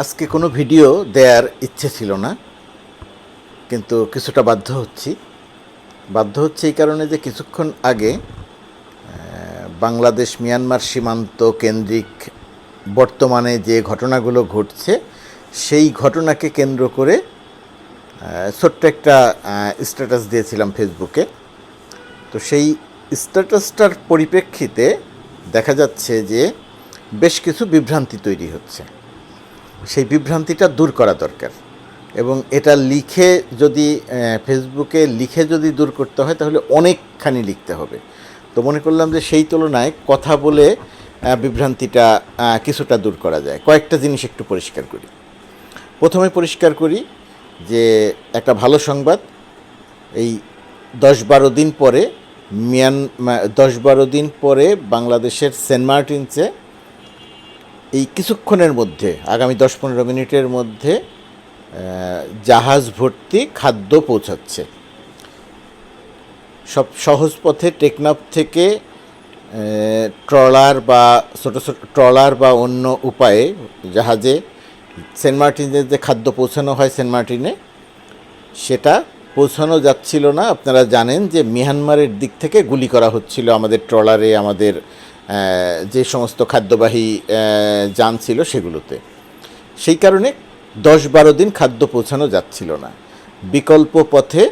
আজকে কোনো ভিডিও দেওয়ার ইচ্ছে ছিল না, কিন্তু কিছুটা বাধ্য হচ্ছি। বাধ্য হচ্ছে এই কারণে যে কিছুক্ষণ আগে বাংলাদেশ মিয়ানমার সীমান্ত কেন্দ্রিক বর্তমানে যে ঘটনাগুলো ঘটছে, সেই ঘটনাকে কেন্দ্র করে ছোট্ট একটা স্ট্যাটাস দিয়েছিলাম ফেসবুকে। তো সেই স্ট্যাটাসটার পরিপ্রেক্ষিতে দেখা যাচ্ছে যে বেশ কিছু বিভ্রান্তি তৈরি হচ্ছে। সেই বিভ্রান্তিটা দূর করা দরকার। এবং এটা লিখে যদি ফেসবুকে লিখে যদি দূর করতে হয়, তাহলে অনেকখানি লিখতে হবে। তো মনে করলাম যে সেই তুলনায় কথা বলে বিভ্রান্তিটা কিছুটা দূর করা যায়। কয়েকটা জিনিস একটু পরিষ্কার করি। প্রথমে পরিষ্কার করি যে একটা ভালো সংবাদ, এই দশ বারো দিন পরে মিয়ান দশ বারো দিন পরে বাংলাদেশের সেন্ট মার্টিনসে এই কিছুক্ষণের মধ্যে, আগামী দশ পনেরো মিনিটের মধ্যে জাহাজ ভর্তি খাদ্য পৌঁছাচ্ছে। সব সহজ পথে টেকনাফ থেকে ট্রলার বা ছোটো ছোটো ট্রলার বা অন্য উপায়ে জাহাজে সেন্ট মার্টিনে যে খাদ্য পৌঁছানো হয় সেন্ট মার্টিনে, সেটা পৌঁছানো যাচ্ছিল না। আপনারা জানেন যে মিয়ানমারের দিক থেকে গুলি করা হচ্ছিল আমাদের ট্রলারে, আমাদের যে সমস্ত খাদ্যবাহী যান ছিল সেগুলোতে। সেই কারণে দশ বারো দিন খাদ্য পৌঁছানো যাচ্ছিল না। বিকল্প পথে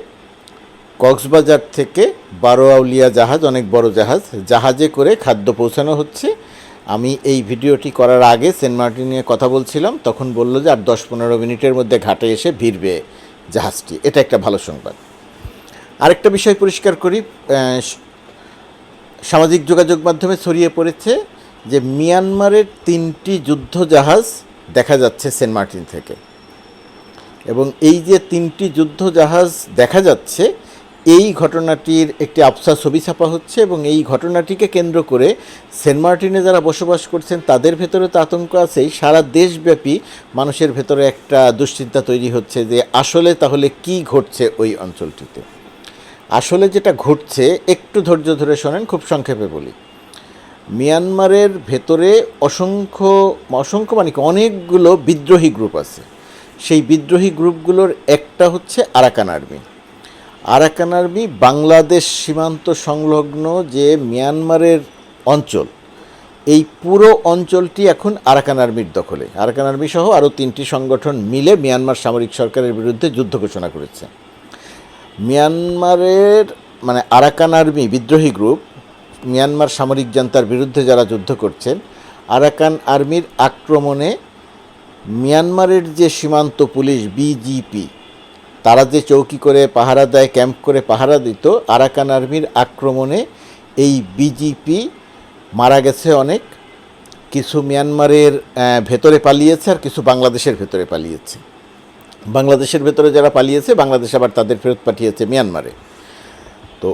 কক্সবাজার থেকে বারো আউলিয়া জাহাজ, অনেক বড় জাহাজ, জাহাজে করে খাদ্য পৌঁছানো হচ্ছে। আমি এই ভিডিওটি করার আগে সেন্ট মার্টিন নিয়ে কথা বলছিলাম, তখন বলল যে আর দশ পনেরো মিনিটের মধ্যে ঘাটে এসে ভিড়বে জাহাজটি। এটা একটা ভালো সংবাদ। আরেকটা বিষয় পরিষ্কার করি সামাজিক যোগাযোগ মাধ্যমে ছড়িয়ে পড়েছে যে মিয়ানমারের তিনটি যুদ্ধ জাহাজ দেখা যাচ্ছে সেন্ট মার্টিন থেকে। এবং এই যে তিনটি যুদ্ধ জাহাজ দেখা যাচ্ছে, এই ঘটনাটির একটি আফসা ছবি ছাপা হচ্ছে এবং এই ঘটনাটিকে কেন্দ্র করে সেন্ট মার্টিনে যারা বসবাস করছেন, তাদের ভেতরে তো আতঙ্ক আছেই। সারা দেশব্যাপী মানুষের ভেতরে একটা দুশ্চিন্তা তৈরি হচ্ছে যে আসলে তাহলে কি ঘটছে ওই অঞ্চলটিতে। আসলে যেটা ঘটছে, একটু ধৈর্য ধরে শোনেন, খুব সংক্ষেপে বলি। মিয়ানমারের ভেতরে অসংখ্য অসংখ্য মানে অনেকগুলো বিদ্রোহী গ্রুপ আছে। সেই বিদ্রোহী গ্রুপগুলোর একটা হচ্ছে Arakan army. Arakan army Bangladesh সীমান্ত সংলগ্ন যে মিয়ানমারের অঞ্চল, এই পুরো অঞ্চলটি এখন আরাকান আর্মির দখলে। আরাকান আর্মি সহ আরও তিনটি সংগঠন মিলে মিয়ানমার সামরিক সরকারের বিরুদ্ধে যুদ্ধ ঘোষণা করেছে। মিয়ানমারের মানে আরাকান আর্মি বিদ্রোহী গ্রুপ, মিয়ানমার সামরিক জান্তার বিরুদ্ধে যারা যুদ্ধ করছেন, আরাকান আর্মির আক্রমণে মিয়ানমারের যে সীমান্ত পুলিশ বিজিপি তারা যে চৌকি করে পাহারা দেয়, ক্যাম্প করে পাহারা দিত, আরাকান আর্মির আক্রমণে এই বিজিপি মারা গেছে অনেক। কিছু মিয়ানমারের ভেতরে পালিয়েছে আর কিছু বাংলাদেশের ভেতরে পালিয়েছে। বাংলাদেশের ভেতরে যারা পালিয়েছে, বাংলাদেশ আবার তাদের ফেরত পাঠিয়েছে মিয়ানমারে। তো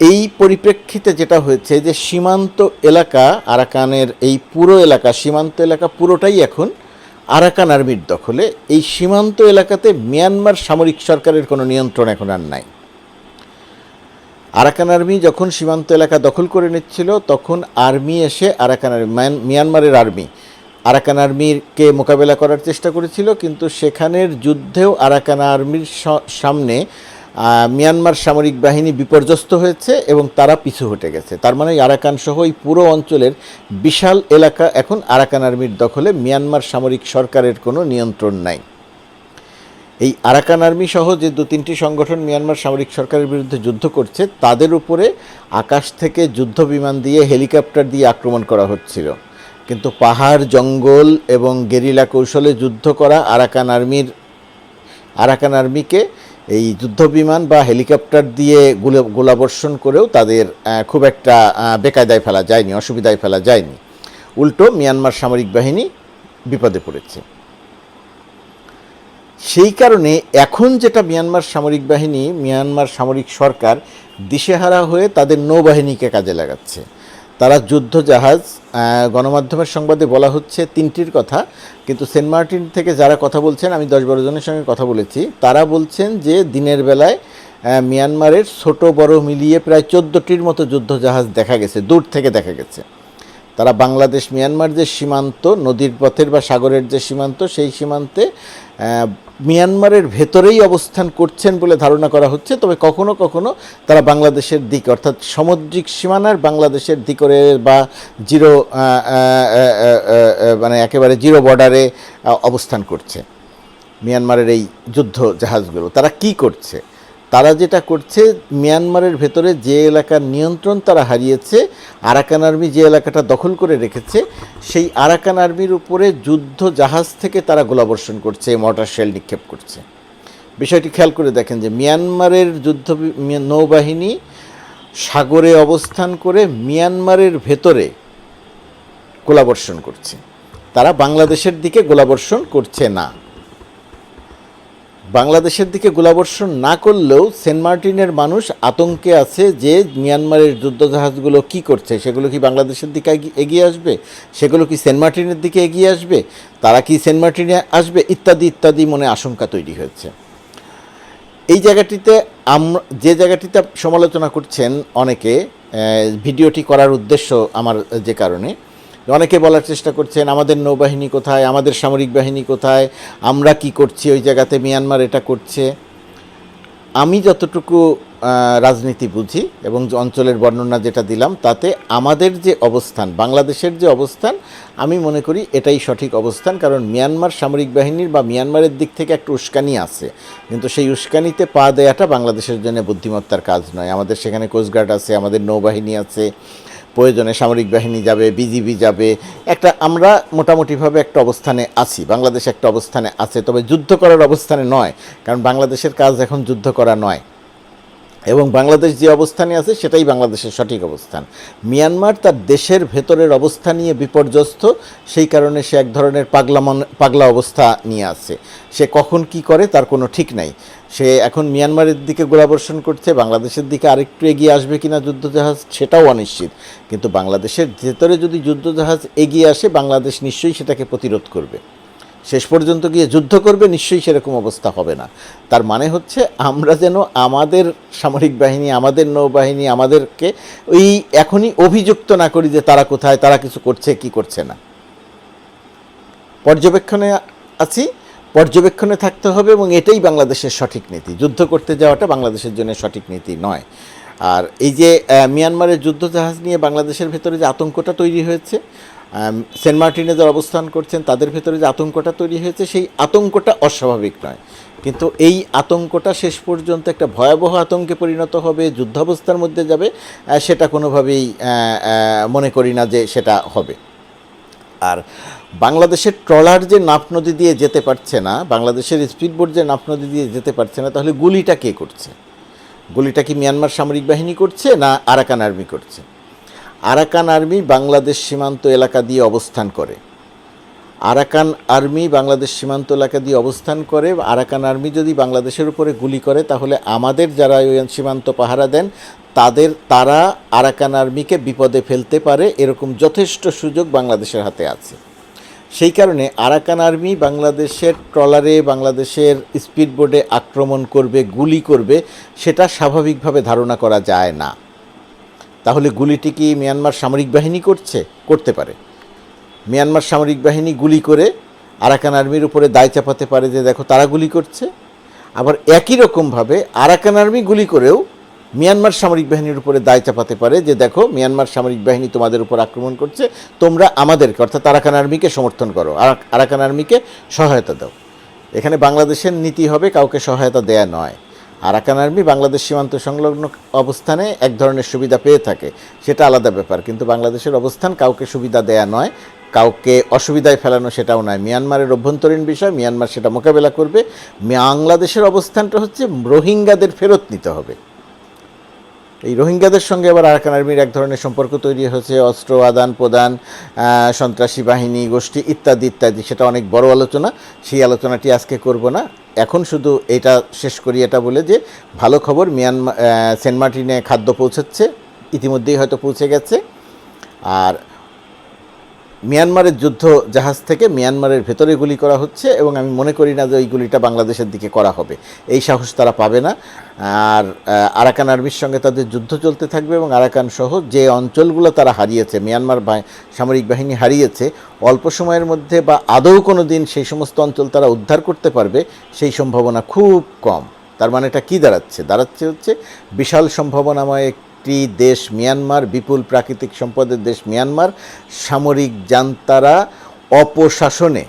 এই পরিপ্রেক্ষিতে যেটা হয়েছে যে সীমান্ত এলাকা, আরাকানের এই পুরো এলাকা, সীমান্ত এলাকা পুরোটাই এখন আরাকান আর্মির দখলে। এই সীমান্ত এলাকাতে মিয়ানমার সামরিক সরকারের কোনো নিয়ন্ত্রণ এখন আর নাই। আরাকান আর্মি যখন সীমান্ত এলাকা দখল করে নিচ্ছিল, তখন আর্মি এসে আরাকান আর্মি মিয়ানমারের আর্মি আরাকান আর্মিকে মোকাবেলা করার চেষ্টা করেছিল, কিন্তু সেখানের যুদ্ধেও আরাকান আর্মির সামনে মিয়ানমার সামরিক বাহিনী বিপর্যস্ত হয়েছে এবং তারা পিছু হটে গেছে। তার মানে আরাকান সহ এই পুরো অঞ্চলের বিশাল এলাকা এখন আরাকান আর্মির দখলে, মিয়ানমার সামরিক সরকারের কোনো নিয়ন্ত্রণ নাই। এই আরাকান আর্মি সহ যে দু তিনটি সংগঠন মিয়ানমার সামরিক সরকারের বিরুদ্ধে যুদ্ধ করছে, তাদের উপরে আকাশ থেকে যুদ্ধ বিমান দিয়ে হেলিকপ্টার দিয়ে আক্রমণ করা হচ্ছিল। কিন্তু পাহাড়, জঙ্গল এবং গেরিলা কৌশলে যুদ্ধ করা আরাকান আর্মির, আরাকান আর্মিকে এই যুদ্ধ বিমান বা হেলিকপ্টার দিয়ে গুলো, গোলাবর্ষণ করেও তাদের খুব একটা বেকায়দায় ফেলা যায়নি, অসুবিধায় ফেলা যায়নি। উল্টো মিয়ানমার সামরিক বাহিনী বিপদে পড়েছে। সেই কারণে এখন যেটা মিয়ানমার সামরিক বাহিনী, মিয়ানমার সামরিক সরকার দিশেহারা হয়ে তাদের নৌবাহিনীকে কাজে লাগাচ্ছে। তারা যুদ্ধ জাহাজ গণমাধ্যমের সংবাদে বলা হচ্ছে তিনটির কথা, কিন্তু সেন্ট মার্টিন থেকে যারা কথা বলছেন, আমি দশ বারো জনের সঙ্গে কথা বলেছি, তারা বলছেন যে দিনের বেলায় মিয়ানমারের ছোট বড় মিলিয়ে প্রায় চোদ্দোটির মতো যুদ্ধ জাহাজ দেখা গেছে, দূর থেকে দেখা গেছে। তারা বাংলাদেশ মিয়ানমার যে সীমান্ত, নদীর পথের বা সাগরের যে সীমান্ত, সেই সীমান্তে মিয়ানমারের ভেতরেই অবস্থান করছেন বলে ধারণা করা হচ্ছে, তবে কখনো কখনো তারা বাংলাদেশের দিক, অর্থাৎ সামুদ্রিক সীমানার বাংলাদেশের দিকরে বা জিরো মানে একেবারে জিরো বর্ডারে অবস্থান করছে মিয়ানমারের এই যুদ্ধ জাহাজগুলো। তারা কি করছে? তারা যেটা করছে, মিয়ানমারের ভেতরে যে এলাকার নিয়ন্ত্রণ তারা হারিয়েছে, আরাকান আর্মি যে এলাকাটা দখল করে রেখেছে, সেই আরাকান আর্মির উপরে যুদ্ধ জাহাজ থেকে তারা গোলাবর্ষণ করছে, মর্টার শেল নিক্ষেপ করছে। বিষয়টি খেয়াল করে দেখেন যে মিয়ানমারের যুদ্ধ নৌবাহিনী সাগরে অবস্থান করে মিয়ানমারের ভেতরে গোলাবর্ষণ করছে। তারা বাংলাদেশের দিকে গোলাবর্ষণ করছে না। বাংলাদেশের দিকে গোলাবর্ষণ না করলেও সেন্ট মার্টিনের মানুষ আতঙ্কে আছে যে মিয়ানমারের যুদ্ধজাহাজগুলো কি করছে, সেগুলো কি বাংলাদেশের দিকে এগি- এগিয়ে আসবে? সেগুলো কি সেন্ট মার্টিনের দিকে এগিয়ে আসবে? তারা কি সেন্ট মার্টিনে আসবে? ইত্যাদি ইত্যাদি মনে আশঙ্কা তৈরি হয়েছে। এই জায়গাটিতে আমরা যে জায়গাটিতে সমালোচনা করছেন অনেকে ভিডিওটি করার উদ্দেশ্য আমার যে কারণে অনেকে বলার চেষ্টা করছেন, আমাদের নৌবাহিনী কোথায়? আমাদের সামরিক বাহিনী কোথায়? আমরা কি করছি ওই জায়গাতে? মিয়ানমার এটা করছে। আমি যতটুকু রাজনীতি বুঝি এবং অঞ্চলের বর্ণনা যেটা দিলাম, তাতে আমাদের যে অবস্থান, বাংলাদেশের যে অবস্থান, আমি মনে করি এটাই সঠিক অবস্থান। কারণ মিয়ানমার সামরিক বাহিনীর বা মিয়ানমারের দিক থেকে একটা উস্কানি আছে। কিন্তু সেই উস্কানিতে পা দেওয়াটা বাংলাদেশের জন্য বুদ্ধিমত্তার কাজ নয়। আমাদের সেখানে কোস্টগার্ড আছে, আমাদের নৌবাহিনী আছে প্রয়োজনে সামরিক বাহিনী যাবে, বিজিবি যাবে। একটা আমরা মোটামুটিভাবে একটা অবস্থানে আছি, বাংলাদেশ একটা অবস্থানে আছে, তবে যুদ্ধ করার অবস্থানে নয়, কারণ বাংলাদেশের কাজ এখন যুদ্ধ করা নয়। এবং বাংলাদেশ যে অবস্থানে আছে, সেটাই বাংলাদেশের সঠিক অবস্থান। মিয়ানমার তার দেশের ভেতরের অবস্থা নিয়ে বিপর্যস্ত, সেই কারণে সে এক ধরনের পাগলা মন পাগলা অবস্থা নিয়ে আছে। সে কখন কি করে, তার কোনো ঠিক নাই। সে এখন মিয়ানমারের দিকে গোলাবর্ষণ করছে, বাংলাদেশের দিকে আরেকটু এগিয়ে আসবে কিনা যুদ্ধজাহাজ সেটাও অনিশ্চিত। কিন্তু বাংলাদেশের ভেতরে যদি যুদ্ধজাহাজ এগিয়ে আসে, বাংলাদেশ নিশ্চয়ই সেটাকে প্রতিরোধ করবে। শেষ পর্যন্ত গিয়ে যুদ্ধ করবে, নিশ্চয়ই সেরকম অবস্থা হবে না। তার মানে হচ্ছে আমরা যেন আমাদের সামরিক বাহিনী, আমাদের নৌবাহিনী, আমাদেরকে ওই এখনই অভিযুক্ত না করি যে তারা কোথায়, তারা কিছু করছে, কি করছে না। পর্যবেক্ষণে আছি। পর্যবেক্ষণে থাকতে হবে এবং এটাই বাংলাদেশের সঠিক নীতি। যুদ্ধ করতে যাওয়াটা বাংলাদেশের জন্য সঠিক নীতি নয়। আর এই যে মিয়ানমারের যুদ্ধজাহাজ নিয়ে বাংলাদেশের ভেতরে যে আতঙ্কটা তৈরি হয়েছে সেন্ট মার্টিনে যারা অবস্থান করছেন, তাদের ভেতরে যে আতঙ্কটা তৈরি হয়েছে, সেই আতঙ্কটা অস্বাভাবিক নয়। কিন্তু এই আতঙ্কটা শেষ পর্যন্ত একটা ভয়াবহ আতঙ্কে পরিণত হবে, যুদ্ধাবস্থার মধ্যে যাবে সেটা কোনোভাবেই মনে করি না যে সেটা হবে। আর বাংলাদেশের ট্রলার যে নাফ নদী দিয়ে যেতে পারছে না, বাংলাদেশের স্পিডবোট যে নাফ নদী দিয়ে যেতে পারছে না, তাহলে গুলিটা কে করছে? গুলিটা কি মিয়ানমার সামরিক বাহিনী করছে না আরাকান আর্মি করছে? আরাকান আর্মি বাংলাদেশ সীমান্ত এলাকা দিয়ে অবস্থান করে। আরাকান আর্মি বাংলাদেশ সীমান্ত এলাকা দিয়ে অবস্থান করে। আরাকান আর্মি যদি বাংলাদেশের উপরে গুলি করে, তাহলে আমাদের যারা ওই সীমান্ত পাহারা দেন তাদের, তারা আরাকান আর্মিকে বিপদে ফেলতে পারে এরকম যথেষ্ট সুযোগ বাংলাদেশের হাতে আছে। সেই কারণে আরাকান আর্মি বাংলাদেশের ট্রলারে, বাংলাদেশের স্পিডবোটে আক্রমণ করবে, গুলি করবে, সেটা স্বাভাবিকভাবে ধারণা করা যায় না। তাহলে গুলিটি কি মিয়ানমার সামরিক বাহিনী করছে? করতে পারে। মিয়ানমার সামরিক বাহিনী গুলি করে আরাকান আর্মির উপরে দায় চাপাতে পারে যে, দেখো তারা গুলি করছে। আবার একই রকমভাবে আরাকান আর্মি গুলি করেও মিয়ানমার সামরিক বাহিনীর উপরে দায় চাপাতে পারে যে, দেখো, মিয়ানমার সামরিক বাহিনী তোমাদের উপর আক্রমণ করছে, তোমরা আমাদেরকে, অর্থাৎ আরাকান আর্মিকে সমর্থন করো। আর আরাকান আর্মিকে সহায়তা দাও। এখানে বাংলাদেশের নীতি হবে কাউকে সহায়তা দেয়া নয়। আরাকান আর্মি বাংলাদেশ সীমান্ত সংলগ্ন অবস্থানে এক ধরনের সুবিধা পেয়ে থাকে। সেটা আলাদা ব্যাপার, কিন্তু বাংলাদেশের অবস্থান কাউকে সুবিধা দেয়া নয়, কাউকে অসুবিধায় ফেলানো সেটাও নয়। মিয়ানমারের অভ্যন্তরীণ বিষয়, মিয়ানমার সেটা মোকাবেলা করবে। বাংলাদেশের অবস্থানটা হচ্ছে রোহিঙ্গাদের ফেরত নিতে হবে। এই রোহিঙ্গাদের সঙ্গে আবার আরাকান আর্মির এক ধরনের সম্পর্ক তৈরি হয়েছে, অস্ত্র, আদান প্রদান সন্ত্রাসী বাহিনী, গোষ্ঠী ইত্যাদি ইত্যাদি। সেটা অনেক বড় আলোচনা, সেই আলোচনাটি আজকে করব না। এখন শুধু এটা শেষ করি এটা বলে যে, ভালো খবর, মিয়ানমার সেন্ট মার্টিনে খাদ্য পৌঁছচ্ছে ইতিমধ্যেই হয়তো পৌঁছে গেছে। আর মিয়ানমারের যুদ্ধ জাহাজ থেকে মিয়ানমারের ভেতরে গুলি করা হচ্ছে এবং আমি মনে করি না যে ওই গুলিটা বাংলাদেশের দিকে করা হবে। এই সাহস তারা পাবে না। আর আরাকান আর্মির সঙ্গে তাদের যুদ্ধ চলতে থাকবে এবং আরাকান সহ যে অঞ্চলগুলো তারা হারিয়েছে, মিয়ানমার সামরিক বাহিনী হারিয়েছে, অল্প সময়ের মধ্যে বা আদৌ কোনো দিন সেই সমস্ত অঞ্চল তারা উদ্ধার করতে পারবে, সেই সম্ভাবনা খুব কম। তার মানে এটা কী দাঁড়াচ্ছে? দাঁড়াচ্ছে হচ্ছে বিশাল সম্ভাবনাময় একটি দেশ মিয়ানমার, বিপুল প্রাকৃতিক সম্পদের দেশ মিয়ানমার। সামরিক জান্তারা অপশাসনে,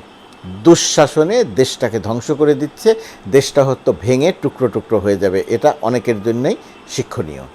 দুঃশাসনে দেশটাকে ধ্বংস করে দিচ্ছে। দেশটা হয়তো ভেঙে টুকরো টুকরো হয়ে যাবে। এটা অনেকের জন্যই শিক্ষণীয়।